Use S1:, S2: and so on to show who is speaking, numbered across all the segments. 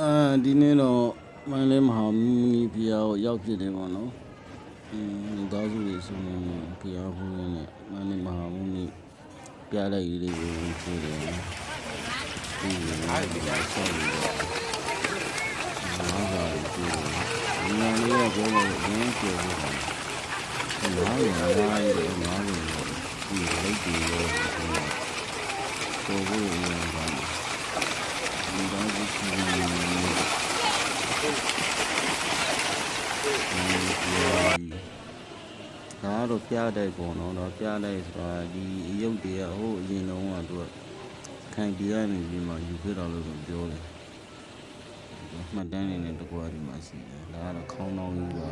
S1: အဲဒီနေ့တော့မန္တလေးမဟာမင်းကြီးဖျားကိုရောက်ဖြစ်တယ်ပေါ့နော်။အင်းမိသားစုတွေဆိုရင်ဖျားဖို့ရင်းနဲ့မန္တလေးမဟာမင်းကြီးပြလိုက်ရေးလေးကိုဝင်ဖြစ်တယ်။ဒီလိုမျိုးဒီလိုဆောက်ပြီးတော့နားပါလို့ပြောတယ်။ဒီနေ့လေးကပြောလို့ရင်းကျေဖို့ပါ။ဒီနားရနားရည်နားရည်ဒီလိတ်တွေရောဒီပေါ်ဖို့ရင်းပါမယ်။ဒီတော့ဒီ စီနေဒါတော့ပြတဲ့ပုံတော့တော့ပြတဲ့ဆိုတာဒီရုပ်တွေကဟိုအရင်တုန်းကသူကခိုင်တီကနေပြီးမှယူခဲ့တော်လို့ဆိုပြောတယ်မှတ်တမ်းနေနဲ့တကွာဒီမှာရှိတယ်ဒါကတော့ခေါင်းတော်ကြီးပါ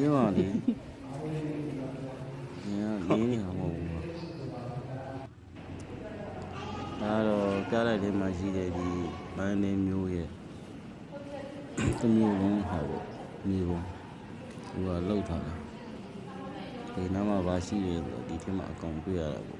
S1: ဒီထဲမှာလေဒီကလေးနေမှာမဟုတ်ဘူးဒါတော့ပြလိုက်တဲ့မှာရှိတဲ့ဒီမန်းနေမျိုးရဲ့တမျိုးလုံးဟာပေါ့မျိုးလုံးဟိုကလောက်ထားတာဒီနားမှာပါရှိတယ်ဆိုတော့ဒီထဲမှာအကောင်တွေ့ရတာပေါ့